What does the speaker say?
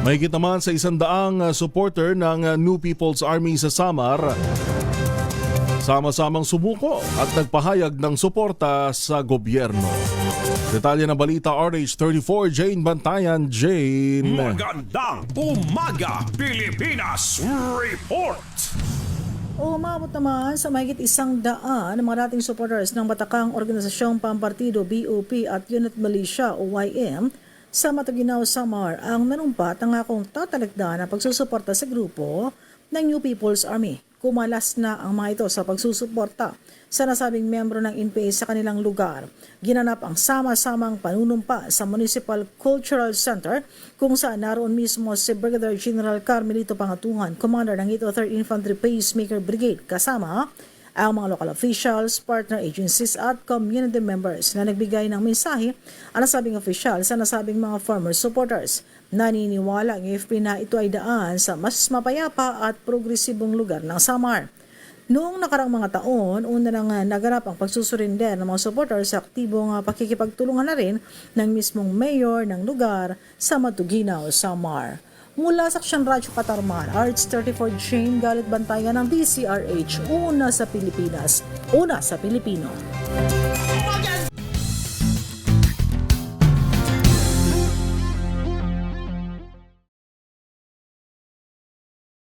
Mahigit naman sa isandaang uh, supporter ng uh, New People's Army sa Samar sama-samang sumuko at nagpahayag ng suporta sa gobyerno. Detalye ng balita RH34 Jane Bantayan Jane. Magandang umaga, Pilipinas! Report! Umabot naman sa mahigit isang daan ng mga dating supporters ng Batakang Organisasyong Pampartido BOP at Unit Militia o YM sa Mataginaw Samar ang nanumpat ng akong tatalagda na pagsusuporta sa grupo ng New People's Army. Kumalas na ang mga ito sa pagsusuporta sa nasabing membro ng NPA sa kanilang lugar. Ginanap ang sama-samang panunumpa sa Municipal Cultural Center kung saan naroon mismo si Brigadier General Carmelito Pangatungan, Commander ng 803rd Infantry Pacemaker Brigade kasama ang mga local officials, partner agencies at community members na nagbigay ng mensahe ang nasabing official sa nasabing mga farmer supporters. Naniniwala ang AFP na ito ay daan sa mas mapayapa at progresibong lugar ng Samar. Noong nakarang mga taon, una nang naganap ang pagsusurinder ng mga supporters sa aktibong pakikipagtulungan na rin ng mismong mayor ng lugar sa Matuginaw, Samar. Mula sa Aksyon Radyo Katarman, Arts 34 Jane Galit Bantayan ng DCRH, una sa Pilipinas, una sa Pilipino.